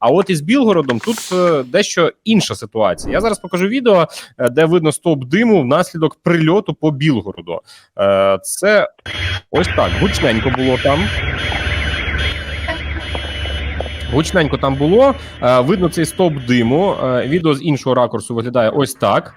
А от із Білгородом тут е, дещо інша ситуація. Я зараз покажу відео, е, де видно стовп диму внаслідок прильоту по Білгороду. Е, Це ось так гучненько було там. Гучненько там було. Видно цей стовп диму. Відео з іншого ракурсу виглядає ось так.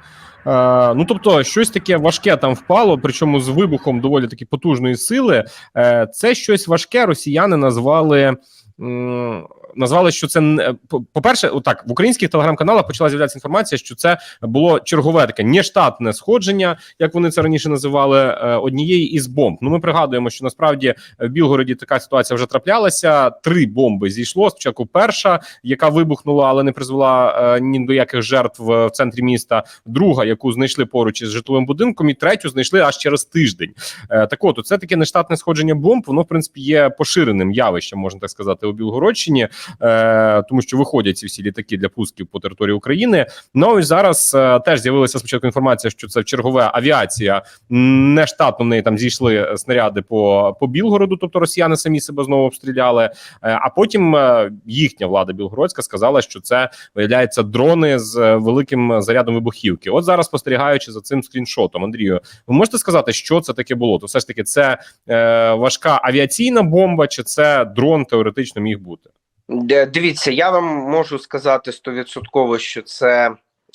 Е, Ну, тобто, щось таке важке там впало, причому з вибухом доволі таки потужної сили. Е, Це щось важке. Росіяни назвали. м, Назвали, що це по- по-перше, отак в українських телеграм-каналах почала з'являтися інформація, що це було чергове таке нештатне сходження, як вони це раніше називали, е, однієї із бомб. Ну, ми пригадуємо, що насправді в Білгороді така ситуація вже траплялася. Три бомби зійшло. Спочатку перша, яка вибухнула, але не призвела е, ні до яких жертв в центрі міста. Друга, яку знайшли поруч із житловим будинком, і третю знайшли аж через тиждень. Е, Так от, це таке нештатне сходження бомб. Воно в принципі є поширеним явищем, можна так сказати, у Білгородщині, е, тому що виходять ці всі літаки для пусків по території України. Ну ось зараз е, теж з'явилася спочатку інформація, що це в чергове авіація. Нештатно в неї там зійшли снаряди по, по Білгороду, тобто росіяни самі себе знову обстріляли. Е, А потім е, їхня влада білгородська сказала, що це виявляється дрони з е, великим зарядом вибухівки. От зараз спостерігаючи за цим скріншотом, Андрію, ви можете сказати, що це таке було? То все ж таки, це е, важка авіаційна бомба, чи це дрон теоретично міг бути? Дивіться, я вам можу сказати стовідсотково, що це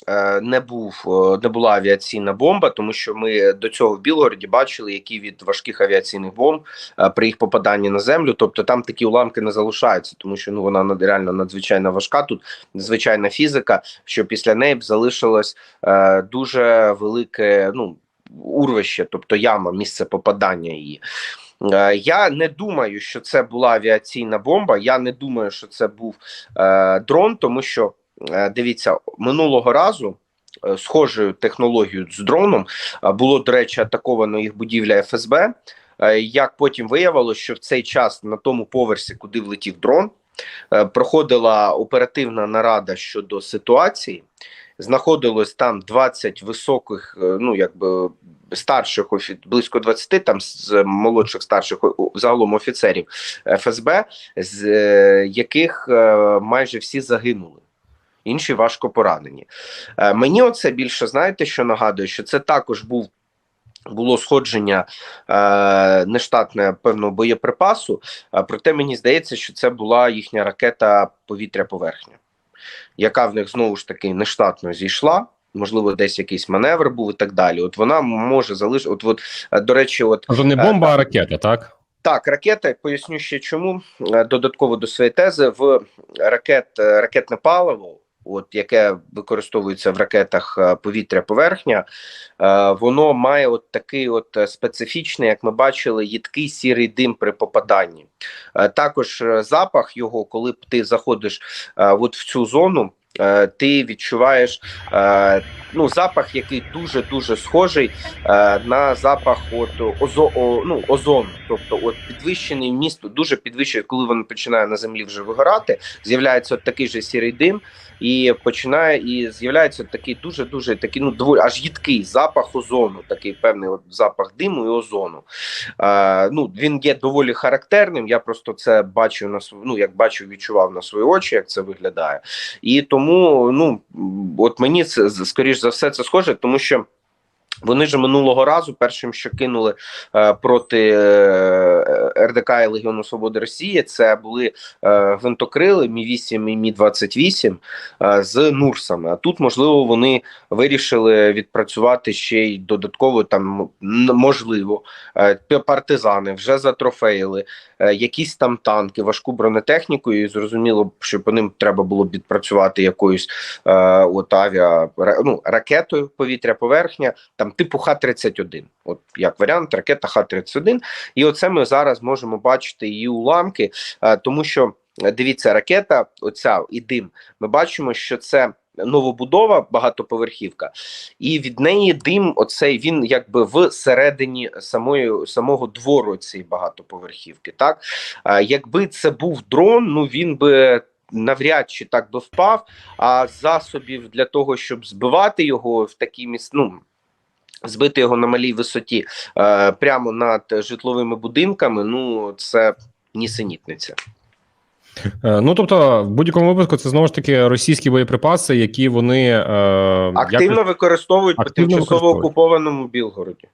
е, не був е, не була авіаційна бомба, тому що ми до цього в Білгороді бачили, які від важких авіаційних бомб е, при їх попаданні на землю. Тобто там такі уламки не залишаються, тому що ну вона реально надзвичайно важка. Тут звичайна фізика, що після неї б залишилось дуже велике ну урвище, тобто яма, місце попадання її. Е, Я не думаю, що це була авіаційна бомба. Я не думаю, що це був е, дрон, тому що е, дивіться, минулого разу. Схожою технологією з дроном було, до речі, атаковано їх будівля ФСБ. Як потім виявилося, що в цей час на тому поверсі, куди влетів дрон, проходила оперативна нарада щодо ситуації. Знаходилось там 20 високих, е, ну якби старших близько 20, там з молодших старших загалом офіцерів ФСБ, з е, яких е, майже всі загинули. Інші важко поранені. Е, Мені оце більше знаєте, що нагадує, що це також був було сходження е, нештатне певного боєприпасу. е, Проте мені здається, що це була їхня ракета повітря-поверхня, яка в них знову ж таки нештатно зійшла. Можливо, десь якийсь маневр був і так далі. От вона може залишити. От, от е, до речі, от Тобто не бомба, а ракета, так? так, ракета, поясню ще чому Е, додатково до своєї тези в ракет е, ракетне паливо, от яке використовується в ракетах е, повітря-поверхня, е, воно має от такий от е, специфічний, як ми бачили, їдкий сірий дим при попаданні. Також запах його, коли ти заходиш от в цю зону. Ти відчуваєш ну запах, який дуже дуже схожий е, на запах от озо, о, ну, озону, тобто от підвищений місто, дуже підвищує, коли воно починає на землі вже вигорати, з'являється от такий же сірий дим, і починає і з'являється такий дуже дуже такий, ну доволі аж їдкий запах озону, такий певний от запах диму і озону. Е, ну він є доволі характерним. Я просто це бачив на ну, як бачив, відчував на свої очі, як це виглядає. І тому, ну от мені це з- скоріш за все це схоже, тому що. Вони ж минулого разу першим, що кинули е, проти е, РДК і Легіону Свободи Росії, це були е, гвинтокрили Мі 8 і Мі 28 е, з Нурсами. А тут, можливо, вони вирішили відпрацювати ще й додатково там можливо е, партизани вже затрофеїли е, якісь там танки, важку бронетехніку, і зрозуміло, що по ним треба було б відпрацювати якоюсь е, от авіа ну, ракетою повітря-поверхня, там типу Х-31. От як варіант, ракета Х-31. І оце ми зараз можемо бачити її уламки, е, тому що е, дивіться, ракета, оця і дим, ми бачимо, що це. Новобудова багатоповерхівка, і від неї дим, оцей він якби всередині самої самого двору цієї багатоповерхівки. Так а, якби це був дрон, ну він би навряд чи так би впав. А засобів для того, щоб збивати його в такій міс... ну, збити його на малій висоті е, прямо над житловими будинками. Ну це нісенітниця. Е, Ну тобто, в будь-якому випадку, це знову ж таки російські боєприпаси, які вони е, Активно як... використовують по тимчасово використовують. окупованому Білгороді.